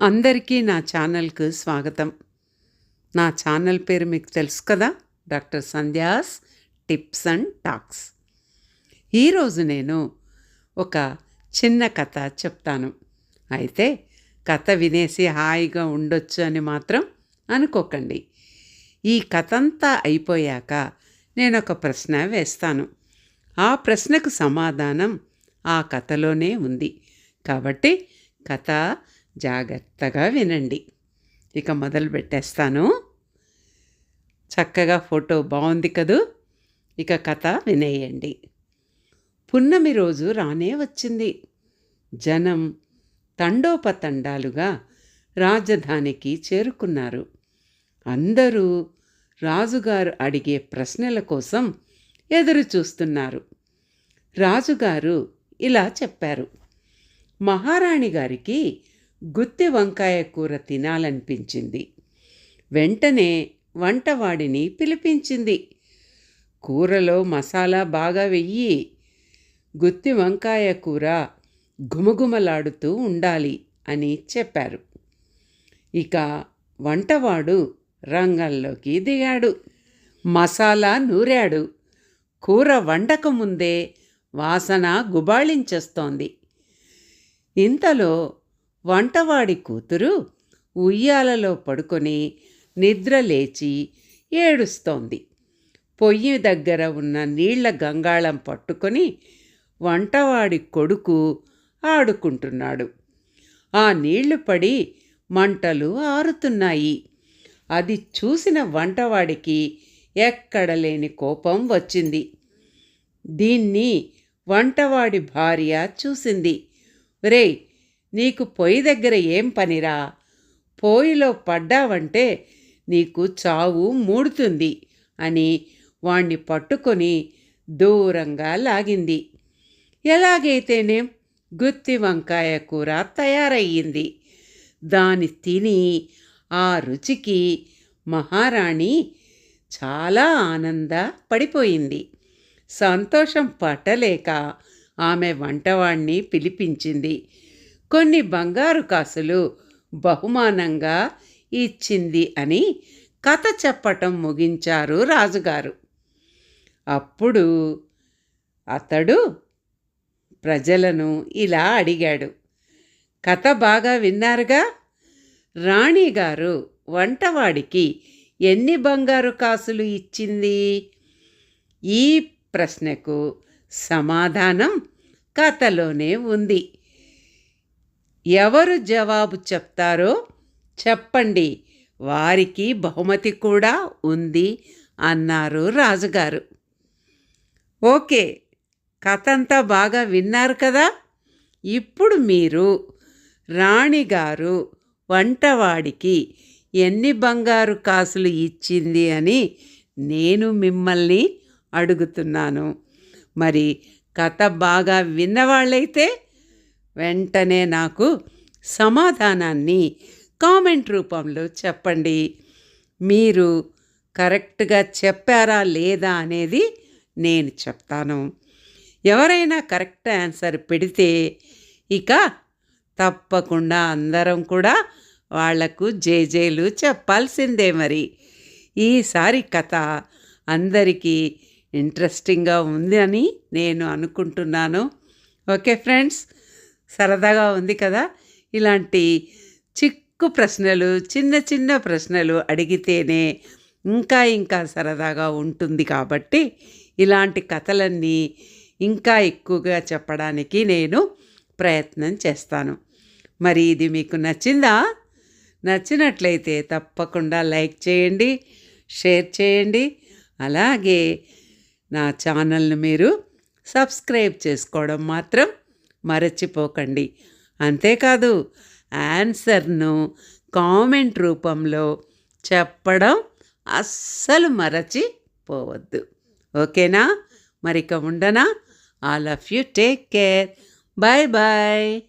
అందరికీ నా ఛానల్కు స్వాగతం. నా ఛానల్ పేరు మీకు తెలుసు కదా doctor Sandhya's tips and talks. ఈరోజు నేను ఒక చిన్న కథ చెప్తాను. అయితే కథ వినేసి హాయిగా ఉండొచ్చు అని మాత్రం అనుకోకండి. ఈ కథ అంతా అయిపోయాక నేను ఒక ప్రశ్న వేస్తాను. ఆ ప్రశ్నకు సమాధానం ఆ కథలోనే ఉంది. కాబట్టి కథ జాగ్రత్తగా వినండి. ఇక మొదలు పెట్టేస్తాను. చక్కగా ఫోటో బాగుంది కదూ? ఇక కథ వినేయండి. పున్నమి రోజు రానే వచ్చింది. జనం తండోపతండాలుగా రాజధానికి చేరుకున్నారు. అందరూ రాజుగారు అడిగే ప్రశ్నల కోసం ఎదురు చూస్తున్నారు. రాజుగారు ఇలా చెప్పారు. మహారాణి గారికి గుత్తి వంకాయ కూర తినాలనిపించింది. వెంటనే వంటవాడిని పిలిపించింది. కూరలో మసాలా బాగా వెయ్యి. గుత్తి వంకాయ కూర గుమగుమలాడుతూ ఉండాలి అని చెప్పారు. ఇక వంటవాడు రంగంలోకి దిగాడు. మసాలా నూరాడు. కూర వండకముందే వాసన గుబాళించేస్తోంది. ఇంతలో వంటవాడి కూతురు ఉయ్యాలలో పడుకొని నిద్ర లేచి ఏడుస్తోంది. పొయ్యి దగ్గర ఉన్న నీళ్ళ గంగాళం పట్టుకొని వంటవాడి కొడుకు ఆడుకుంటున్నాడు. ఆ నీళ్ళు పడి మంటలు ఆరుతున్నాయి. అది చూసిన వంటవాడికి ఎక్కడ లేని కోపం వచ్చింది. దీన్ని వంటవాడి భార్య చూసింది. రేయ్ నీకు పొయ్యి దగ్గర ఏం పనిరా? పోయిలో పడ్డావంటే నీకు చావు మూడుతుంది అని వాణ్ణి పట్టుకొని దూరంగా లాగింది. ఎలాగైతేనేం గుత్తి వంకాయ కూర తయారయ్యింది. దాని తిని ఆ రుచికి మహారాణి చాలా ఆనంద పడిపోయింది. సంతోషం పట్టలేక ఆమె వంటవాణ్ణి పిలిపించింది. కొన్ని బంగారు కాసులు బహుమానంగా ఇచ్చింది అని కథ చెప్పటం ముగించారు రాజుగారు. అప్పుడు అతడు ప్రజలను ఇలా అడిగాడు. కథ బాగా విన్నారుగా? రాణిగారు వంటవాడికి ఎన్ని బంగారు కాసులు ఇచ్చింది? ఈ ప్రశ్నకు సమాధానం కథలోనే ఉంది. ఎవరు జవాబు చెప్తారో చెప్పండి. వారికి బహుమతి కూడా ఉంది అన్నారు రాజుగారు. ఓకే కథ అంతా బాగా విన్నారు కదా? ఇప్పుడు మీరు రాణిగారు వంటవాడికి ఎన్ని బంగారు కాసులు ఇచ్చింది అని నేను మిమ్మల్ని అడుగుతున్నాను. మరి కథ బాగా విన్నవాళ్ళైతే వెంటనే నాకు సమాధానాన్ని కామెంట్ రూపంలో చెప్పండి. మీరు కరెక్ట్గా చెప్పారా లేదా అనేది నేను చెప్తాను. ఎవరైనా కరెక్ట్ ఆన్సర్ పెడితే ఇక తప్పకుండా అందరం కూడా వాళ్ళకు జేజేలు చెప్పాల్సిందే మరి. ఈసారి కథ అందరికీ ఇంట్రెస్టింగ్గా ఉంది అని నేను అనుకుంటున్నాను. ఓకే ఫ్రెండ్స్ సరదాగా ఉంది కదా? ఇలాంటి చిక్కు ప్రశ్నలు చిన్న చిన్న ప్రశ్నలు అడిగితేనే ఇంకా ఇంకా సరదాగా ఉంటుంది కాబట్టి ఇలాంటి కథలన్నీ ఇంకా ఎక్కువగా చెప్పడానికి నేను ప్రయత్నం చేస్తాను. మరి ఇది మీకు నచ్చిందా? నచ్చినట్లయితే తప్పకుండా లైక్ చేయండి షేర్ చేయండి. అలాగే నా ఛానల్ను మీరు సబ్స్క్రైబ్ చేసుకోవడం మాత్రం మరచిపోకండి. అంతేకాదు ఆన్సర్ను కామెంట్ రూపంలో చెప్పడం అస్సలు మరచిపోవద్దు. ఓకేనా? మరిక ఉండనా? All of you take care. Bye bye